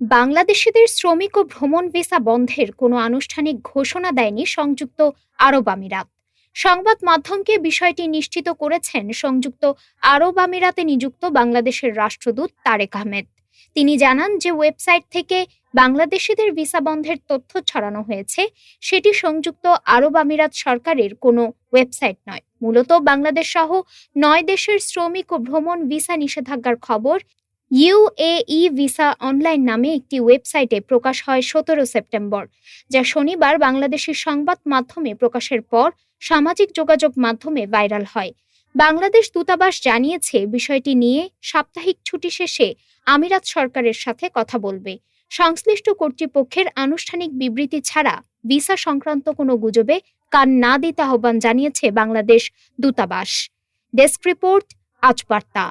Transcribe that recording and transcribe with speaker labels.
Speaker 1: বাংলাদেশিদের শ্রমিক ও ভ্রমণ ভিসা বন্ধের কোনো আনুষ্ঠানিক ঘোষণা দেয়নি সংযুক্ত আরব আমিরাত। সংবাদ মাধ্যমকে বিষয়টি নিশ্চিত করেছেন সংযুক্ত আরব আমিরাতে নিযুক্ত বাংলাদেশের রাষ্ট্রদূত তারেক আহমেদ। তিনি জানান যে ওয়েবসাইট থেকে বাংলাদেশিদের ভিসা বন্ধের তথ্য ছড়ানো হয়েছে, সেটি সংযুক্ত আরব আমিরাত সরকারের কোনো ওয়েবসাইট নয়। মূলত বাংলাদেশ সহ নয় দেশের শ্রমিক ও ভ্রমণ ভিসা নিষেধাজ্ঞার খবর ইউএই ভিসা অনলাইন নামে একটি ওয়েবসাইটে প্রকাশ হয় সতেরো সেপ্টেম্বর, যা শনিবার বাংলাদেশের সংবাদ মাধ্যমে প্রকাশের পর সামাজিক যোগাযোগ মাধ্যমে ভাইরাল হয়। বাংলাদেশ দূতাবাস জানিয়েছে, বিষয়টি নিয়ে সাপ্তাহিক ছুটি শেষে আমিরাত সরকারের সাথে কথা বলবে। সংশ্লিষ্ট কর্তৃপক্ষের আনুষ্ঠানিক বিবৃতি ছাড়া ভিসা সংক্রান্ত কোনো গুজবে কান না দিতে আহ্বান জানিয়েছে বাংলাদেশ দূতাবাস। ডেস্ক রিপোর্ট আজ বার্তা